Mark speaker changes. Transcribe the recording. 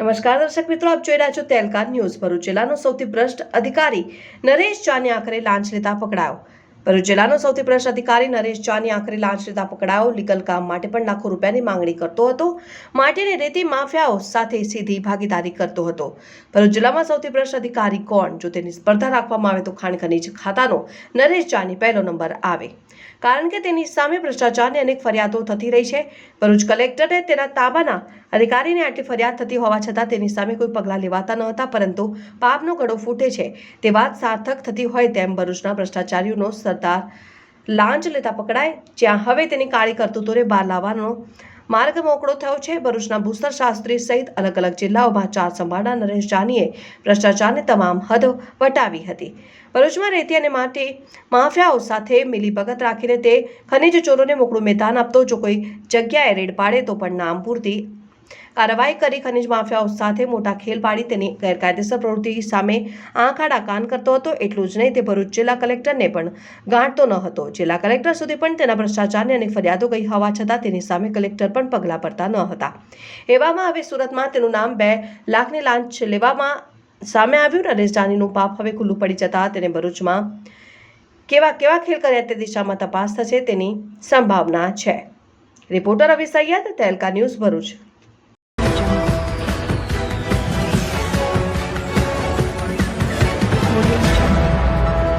Speaker 1: નમસ્કાર દર્શક મિત્રો, આપ જોઈ રહ્યા છો તેલકા ન્યૂઝ. ભરૂચ જિલ્લાનો સૌથી ભ્રષ્ટ અધિકારી નરેશ ચાની આખરે લાંચ લેતા પકડાયો. ભરૂચ જિલ્લાનો સૌથી ભ્રષ્ટ અધિકારી નરેશ ચાની આખરે લાંચ લેતા પકડાયો. લીગલ કામ માટે પણ લાખો રૂપિયાની માંગણી કરતો હતો. માટીની રેતી માફિયાઓ સાથે સીધી ભાગીદારી કરતો હતો. ભરૂચ જિલ્લામાં સૌથી ભ્રષ્ટ અધિકારી કોણ? જો તેની સ્પર્ધા રાખવામાં આવે તો ખાણ ખનીજ ખાતાનો નરેશ ચાની પહેલો નંબર આવે. કારણ કે તેની સામે ભ્રષ્ટાચારની અનેક ફરિયાદો થતી રહી છે. ભરૂચ કલેક્ટરે તેના તાબાના અધિકારીને આટલી ફરિયાદ થતી હોવા છતાં તેની સામે કોઈ પગલાં લેવાતા ન હતા, પરંતુ પાપનો ગળો ફૂટે છે. તે વાત સાર્થક થતી હોય તેમ ભરૂચના ભ્રષ્ટાચારીઓનો સરદાર લાંચ લેતા પકડાય. જ્યાં હવે તેની કાળી કરતૂતોને બહાર લાવવાનો માર્ગ મોકળો થયો છે. ભરૂચના ભૂસર શાસ્ત્રી સહિત અલગ અલગ જિલ્લાઓમાં ચાર સંભાળના નરેશ જાનીએ ભ્રષ્ટાચારની તમામ હદ વટાવી હતી. ભરૂચમાં રહેતી અને માટી માફિયાઓ સાથે મિલીભગત રાખીને તે ખનિજ ચોરોને મોકળું મેદાન આપતો જો કોઈ જગ્યાએ રેડ પાડે તો પણ નામ પૂરતી કાર્યવાહી કરી ખનીજ માફિયાઓ સાથે મોટા ખેલ પાડી તેની ગેરકાયદેસર પ્રવૃત્તિ સામે આંખ આડા કાન કરતો હતો, એટલું જ નહીં, તે ભરૂચ જિલ્લા કલેક્ટરને પણ ગાંઠતો ન હતો. જિલ્લા કલેક્ટર સુધી પણ તેના ભ્રષ્ટાચારની અનેક ફરિયાદો ગઈ હોવા છતાં તેની સામે કલેક્ટર પણ પગલાં ભરતા ન હતા. એવામાં હવે સુરતમાં તેનું નામ બે લાખની લાંચ લેવામાં સામે આવ્યું નરેશ જાનીનું પાપ હવે ખુલ્લું પડી જતા તેને ભરૂચમાં કેવા કેવા ખેલ કર્યા તે દિશામાં તપાસ થશે તેની સંભાવના છે. Reporter Sayed Telka news Bharuch.